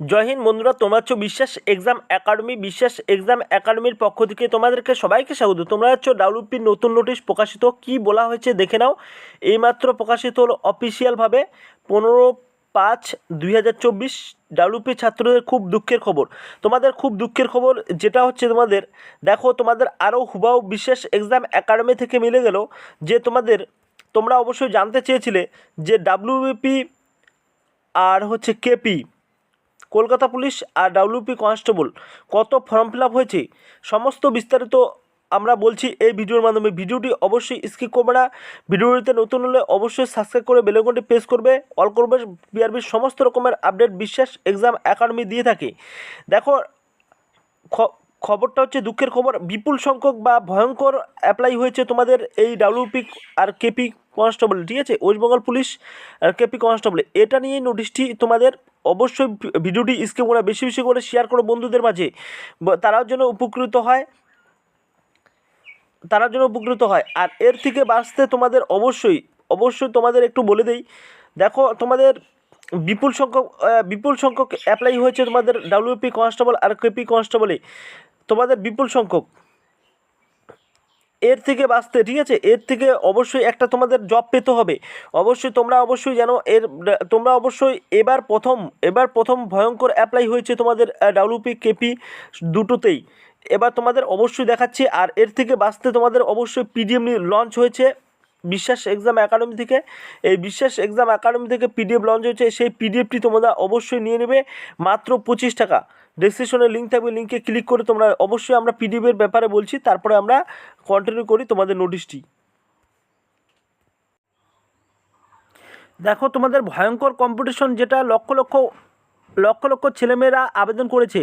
জয় হিন্দ বন্ধুরা, তোমরা হচ্ছে বিশ্বাস এক্সাম একাডেমি, বিশ্বাস এক্সাম একাডেমির পক্ষ থেকে তোমাদেরকে সবাইকে স্বাগত। তোমরা হচ্ছে ডাব্লিউপির নতুন নোটিশ প্রকাশিত, কি বলা হয়েছে দেখে নাও। এইমাত্র প্রকাশিত হলো অফিসিয়ালভাবে পনেরো পাঁচ দুই হাজার চব্বিশ ডাব্লিউপি ছাত্রদের খুব দুঃখের খবর। তোমাদের খুব দুঃখের খবর যেটা হচ্ছে তোমাদের, দেখো তোমাদের আরও হুবাও বিশ্বাস এক্সাম একাডেমি থেকে মিলে গেল যে তোমাদের, তোমরা অবশ্যই জানতে চেয়েছিলে যে ডাব্লিউবিপি আর হচ্ছে কেপি কলকাতা পুলিশ আর ডাব্লিউপি কনস্টেবল কত ফর্ম ফিল হয়েছে, সমস্ত বিস্তারিত আমরা বলছি এই ভিডিওর মাধ্যমে। ভিডিওটি অবশ্যই স্কিপ করবে না। ভিডিওটিতে নতুন হলে অবশ্যই সাবস্ক্রাইব করে বেলেগনটি প্রেস করবে। অল করবে বিআরবির সমস্ত রকমের আপডেট বিশ্বাস এক্সাম একাডেমি দিয়ে থাকে। দেখো খবরটা হচ্ছে দুঃখের খবর, বিপুল সংখ্যক বা ভয়ঙ্কর অ্যাপ্লাই হয়েছে তোমাদের এই ডাব্লিউপি আর কেপি কনস্টেবল ঠিক আছে? ওয়েস্টবেঙ্গল পুলিশ আর কেপি কনস্টেবল এটা নিয়ে নোটিশটি তোমাদের অবশ্যই ভিডিওটি স্কিপ করে বেশি বেশি করে শেয়ার করো বন্ধুদের মাঝে। তারাও যেন উপকৃত হয়। তারার জন্য উপকৃত হয়। আর এর থেকে বাঁচতে তোমাদের অবশ্যই অবশ্যই তোমাদের একটু বলে দেই। দেখো, তোমাদের বিপুল সংখ্যক বিপুল সংখ্যক অ্যাপ্লাই হয়েছে তোমাদের ডাব্লিউপি কনস্টেবল আর কেপি কনস্টেবলে তোমাদের বিপুল সংখ্যক। এর থেকে বাঁচতে, ঠিক আছে? এর থেকে অবশ্যই একটা তোমাদের জব পেতে হবে। অবশ্যই তোমরা অবশ্যই জানো এর, তোমরা অবশ্যই এবার প্রথম এবার প্রথম ভয়ঙ্কর অ্যাপ্লাই হয়েছে তোমাদের ডাব্লিউপি কেপি দুটোতেই। এবার তোমাদের অবশ্যই দেখাচ্ছি, আর এর থেকে বাঁচতে তোমাদের অবশ্যই পিডিএম লঞ্চ হয়েছে বিশ্বাস এক্সাম একাডেমি থেকে। এই বিশ্বাস এক্সাম একাডেমি থেকে পিডিএফ লঞ্চ হয়েছে, সেই পিডিএফটি তোমরা অবশ্যই নিয়ে নেবে মাত্র পঁচিশ টাকা। ডেসক্রিপশনে লিঙ্ক থাকবে লিঙ্কে ক্লিক করে তোমরা অবশ্যই আমরা পিডিএফের ব্যাপারে বলছি, তারপরে আমরা কন্টিনিউ করি তোমাদের নোটিশটি দেখো তোমাদের ভয়ঙ্কর কম্পিটিশন যেটা লক্ষ লক্ষ লক্ষ লক্ষ ছেলেমেয়েরা আবেদন করেছে।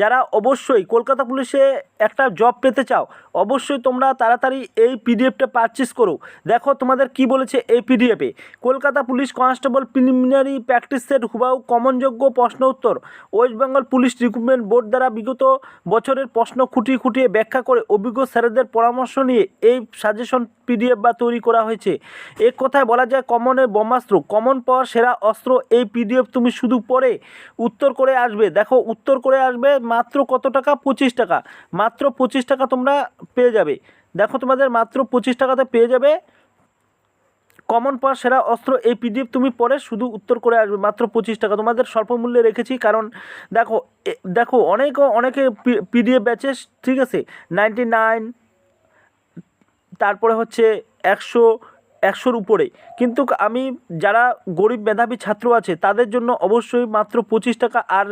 যারা অবশ্যই কলকাতা পুলিশে একটা জব পেতে চাও, অবশ্যই তোমরা তাড়াতাড়ি এই পিডিএফটা পারচেস করো। দেখো তোমাদের কি বলেছে এই পিডিএফে Kolkata police constable preliminary practice set হুবাউ কমনযোগ্য প্রশ্ন উত্তর। West Bengal police recruitment board দ্বারা বিগত বছরের প্রশ্ন খুঁটিয়ে খুঁটিয়ে ব্যাখ্যা করে অভিজ্ঞ স্যারেদের পরামর্শ নিয়ে এই সাজেশন পিডিএফ বা তৈরি করা হয়েছে। এক কথায় বলা যায় কমনের ব্রহ্মাস্ত্র কমন পাওয়ার সেরা অস্ত্র এই পিডিএফ তুমি শুধু পড়ে উত্তর করে আসবে। দেখো, উত্তর করে আসবে মাত্র কত টাকা? পঁচিশ টাকা। মাত্র পঁচিশ টাকা তোমরা পেয়ে যাবে। দেখো তোমাদের মাত্র পঁচিশ টাকাতে পেয়ে যাবে কমন পাওয়ার সেরা অস্ত্র এই পিডিএফ তুমি পরে শুধু উত্তর করে আসবে, মাত্র পঁচিশ টাকা। তোমাদের স্বল্প মূল্যে রেখেছি, কারণ দেখো দেখো, অনেক, অনেকে পিডিএফ ব্যাচেস ঠিক আছে? নাইনটি নাইন, তারপরে হচ্ছে একশো একশোর উপরে। কিন্তু আমি, যারা গরিব মেধাবী ছাত্র আছে, তাদের জন্য অবশ্যই মাত্র পঁচিশ টাকা আর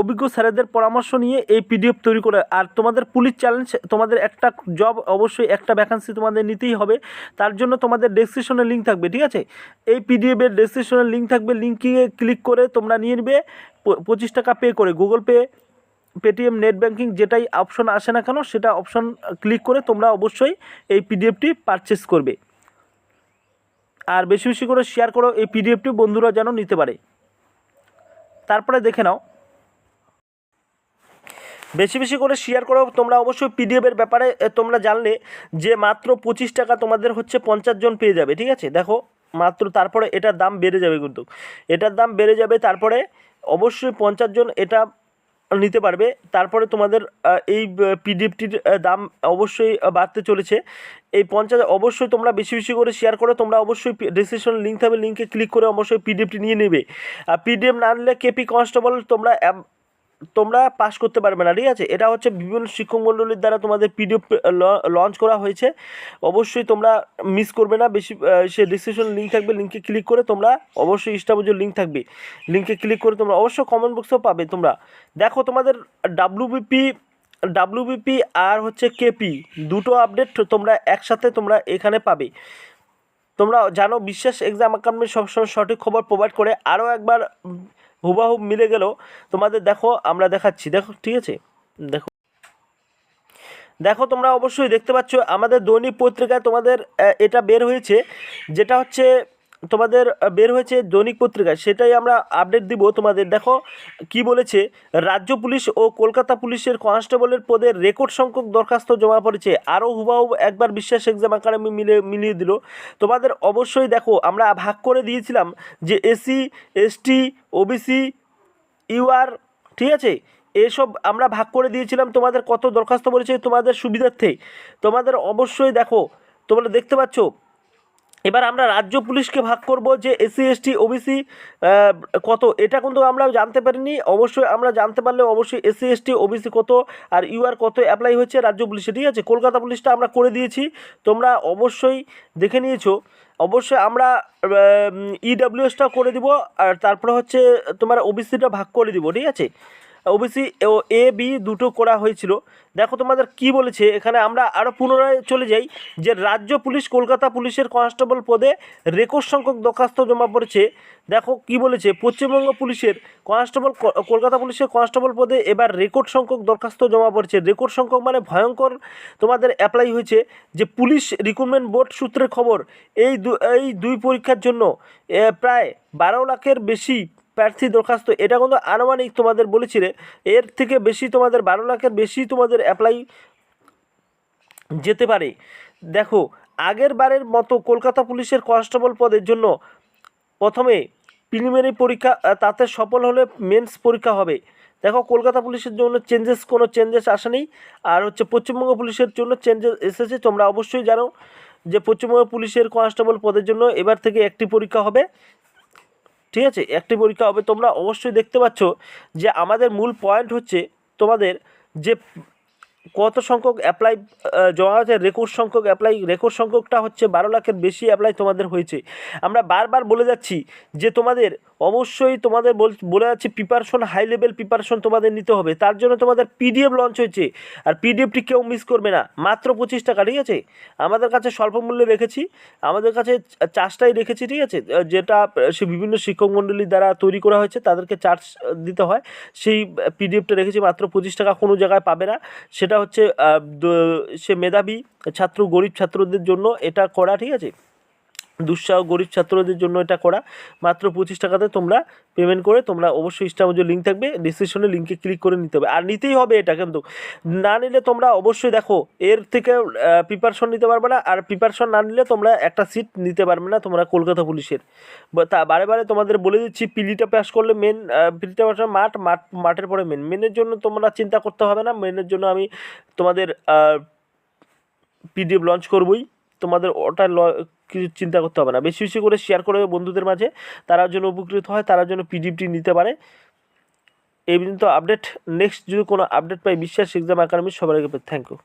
অভিজ্ঞ স্যারেদের পরামর্শ নিয়ে এই পিডিএফ তৈরি করে। আর তোমাদের পুলিশ চ্যালেঞ্জ তোমাদের একটা জব অবশ্যই একটা ভ্যাকান্সি তোমাদের নিতেই হবে। তার জন্য তোমাদের ডেসক্রিপশনে লিঙ্ক থাকবে, ঠিক আছে? এই পিডিএফের ডেসক্রিপশনে লিঙ্ক থাকবে। লিঙ্কে ক্লিক করে তোমরা নিয়ে নেবে। পঁচিশ টাকা পে করে। Google Pay Paytm net banking যেটাই অপশন আসে না কেন, সেটা অপশন ক্লিক করে তোমরা অবশ্যই এই পিডিএফটি পারচেস করবে। আর বেশি বেশি করে শেয়ার করো, এই পিডিএফটি বন্ধুরা যেন নিতে পারে। তারপরে দেখে নাও। বেশি বেশি করে শেয়ার করো, তোমরা অবশ্যই পিডিএফের ব্যাপারে তোমরা জানলে যে মাত্র পঁচিশ টাকা তোমাদের হচ্ছে পঞ্চাশ জন পেয়ে যাবে, ঠিক আছে? দেখো, মাত্র তারপরে এটার দাম বেড়ে যাবে কিন্তু। এটার দাম বেড়ে যাবে তারপরে অবশ্যই পঞ্চাশ জন, এটা নিতে পারবে। তারপরে তোমাদের এই পিডিএফটির দাম অবশ্যই বাড়তে চলেছে। এই পঞ্চাশ, অবশ্যই তোমরা বেশি বেশি করে শেয়ার করো। তোমরা অবশ্যই ডিসক্রিপশন লিঙ্ক থাকবে লিঙ্কে ক্লিক করে অবশ্যই পিডিএফটি নিয়ে নেবে। আর পিডিএফ না নিলে কেপি কনস্টেবল তোমরা তোমরা পাস করতে পারবে না, ঠিক আছে? এটা হচ্ছে বিভিন্ন শিক্ষক মণ্ডলীর দ্বারা তোমাদের পিডিএফ লঞ্চ করা হয়েছে। অবশ্যই তোমরা মিস করবে না, বেশি সে ডিসক্রিপশন লিঙ্ক থাকবে লিঙ্কে ক্লিক করে তোমরা অবশ্যই ইস্টাবুজোর লিঙ্ক থাকবে। লিঙ্কে ক্লিক করে তোমরা অবশ্যই কমেন্ট বক্সেও পাবে তোমরা। দেখো তোমাদের ডাব্লিউবিপি ডাব্লিউবিপি আর হচ্ছে কেপি দুটো আপডেট তোমরা একসাথে তোমরা এখানে পাবে। তোমরা জানো, বিশ্বাস এক্সাম একাডেমি সবসময় সঠিক খবর প্রোভাইড করে। আরও একবার হুবাহুব মিলে গেল তোমাদের দেখো, আমরা দেখাচ্ছি। দেখো, ঠিক আছে? দেখো। দেখো, তোমরা অবশ্যই দেখতে পাচ্ছ, আমাদের দৈনিক পত্রিকায় তোমাদের এটা বের হয়েছে, যেটা হচ্ছে তোমাদের বের হয়েছে দৈনিক পত্রিকায় সেটাই আমরা আপডেট দিব তোমাদের। দেখো, কি বলেছে? রাজ্য পুলিশ ও কলকাতা পুলিশের কনস্টেবলের পদে রেকর্ড সংখ্যক দরখাস্ত জমা পড়েছে। আরও হুবাহু একবার বিশ্বাস এক্সাম একাডেমি মিলে, মিলিয়ে দিল। তোমাদের অবশ্যই দেখো, আমরা ভাগ করে দিয়েছিলাম যে এসসি এসটি ওবিসি ইউআর ঠিক আছে? এসব আমরা ভাগ করে দিয়েছিলাম, তোমাদের কত দরখাস্ত পড়েছে তোমাদের সুবিধার্থে। তোমাদের অবশ্যই দেখো, তোমরা দেখতে পাচ্ছ এবার আমরা রাজ্য পুলিশকে ভাগ করব যে এসসি, এসটি, ওবিসি কত? এটা কিন্তু আমরা জানতে পারিনি। অবশ্যই আমরা জানতে পারলে অবশ্যই এসসি, এসটি, ওবিসি কত আর ইউআর কত অ্যাপ্লাই হয়েছে রাজ্য পুলিশে, ঠিক আছে? কলকাতা পুলিশটা আমরা করে দিয়েছি। তোমরা অবশ্যই দেখে নিয়েছো। অবশ্যই আমরা ইডাব্লিউএসটা করে দিব। আর তারপরে হচ্ছে তোমার ওবিসিটা ভাগ করে দিব, ঠিক আছে? ওবিসি ও এ বি দুটো করা হয়েছিল। দেখো তোমাদের কি বলেছে, এখানে আমরা আরও পুনরায় চলে যাই যে রাজ্য পুলিশ কলকাতা পুলিশের কনস্টেবল পদে রেকর্ড সংখ্যক দরখাস্ত জমা পড়েছে। দেখো কি বলেছে, পশ্চিমবঙ্গ পুলিশের কনস্টেবল কলকাতা পুলিশের কনস্টেবল পদে এবার রেকর্ড সংখ্যক দরখাস্ত জমা পড়েছে। রেকর্ড সংখ্যক মানে ভয়ঙ্কর তোমাদের অ্যাপ্লাই হয়েছে যে পুলিশ রিক্রুটমেন্ট বোর্ড সূত্রে খবর এই এই দুই পরীক্ষার জন্য প্রায় বারো লাখের বেশি প্রার্থী দরখাস্ত, এটা কিন্তু আনুমানিক তোমাদের বলেছিলে। এর থেকে বেশি তোমাদের বারো লাখের বেশি তোমাদের অ্যাপ্লাই যেতে পারে। দেখো, আগের বারের মতো কলকাতা পুলিশের কনস্টেবল পদের জন্য প্রথমে প্রিলিমিনারি পরীক্ষা তাতে সফল হলে মেন্স পরীক্ষা হবে। দেখো, কলকাতা পুলিশের জন্য চেঞ্জেস কোনো চেঞ্জেস আসেনি আর হচ্ছে পশ্চিমবঙ্গ পুলিশের জন্য চেঞ্জেস এসেছে, তোমরা অবশ্যই জানো যে পশ্চিমবঙ্গ পুলিশের কনস্টেবল পদের জন্য এবার থেকে একটি পরীক্ষা হবে। ঠিক আছে? একটি পরীক্ষা হবে। তোমরা অবশ্যই দেখতে পাচ্ছ যে আমাদের মূল পয়েন্ট হচ্ছে তোমাদের যে কত সংখ্যক অ্যাপ্লাই জমা হয়েছে রেকর্ড সংখ্যক অ্যাপ্লাই রেকর্ড সংখ্যকটা হচ্ছে বারো লাখের বেশি অ্যাপ্লাই তোমাদের হয়েছে। আমরা বারবার বলে যাচ্ছি যে তোমাদের অবশ্যই তোমাদের বল- যাচ্ছি প্রিপারেশন হাই লেভেল প্রিপারেশন তোমাদের নিতে হবে। তার জন্য তোমাদের পিডিএফ লঞ্চ হয়েছে। আর পিডিএফটি কেউ মিস করবে না। মাত্র পঁচিশ টাকা, ঠিক আছে? আমাদের কাছে স্বল্প মূল্যে রেখেছি। আমাদের কাছে চার্জটাই রেখেছি, ঠিক আছে? যেটা সে বিভিন্ন শিক্ষক মণ্ডলী দ্বারা তৈরি করা হয়েছে, তাদেরকে চার্জ দিতে হয়। সেই পিডিএফটা রেখেছি মাত্র পঁচিশ টাকা, কোনো জায়গায় পাবে না। সেটা হচ্ছে সে মেধাবী ছাত্র, গরিব ছাত্রদের জন্য এটা করা, ঠিক আছে? দুঃসাহ গরিব ছাত্রদের জন্য এটা করা। মাত্র পঁচিশ টাকাতে তোমরা পেমেন্ট করে তোমরা অবশ্যই ইনস্টাগ্রামে যে লিঙ্ক থাকবে। ডিসক্রিপশনে লিঙ্কে ক্লিক করে নিতে হবে। আর নিতেই হবে এটা কিন্তু। না নিলে তোমরা অবশ্যই দেখো, এর থেকে প্রিপারেশন নিতে পারবে না। আর প্রিপারেশন না নিলে তোমরা একটা সিট নিতে পারবে না তোমরা কলকাতা পুলিশের। তা বারে বারে তোমাদের বলে দিচ্ছি, পিলিটা পাস করলে মেন পিলিটা পাস মাঠ মাঠ, মাঠের পরে মেন মেনের জন্য তোমরা চিন্তা করতে হবে না। মেনের জন্য আমি তোমাদের পিডিএফ লঞ্চ করবই। তোমাদের ওটা ল- কিছু চিন্তা করতে হবে না। বেশি বেশি করে শেয়ার করে বন্ধুদের মাঝে। তারা যেন উপকৃত হয় তারা যেন পিডিএফটি নিতে পারে। এই পর্যন্ত আপডেট নেক্সট যদি কোনো আপডেট পাই, বিশ্বাস এক্সাম একাডেমি সবার আগে থ্যাংক ইউ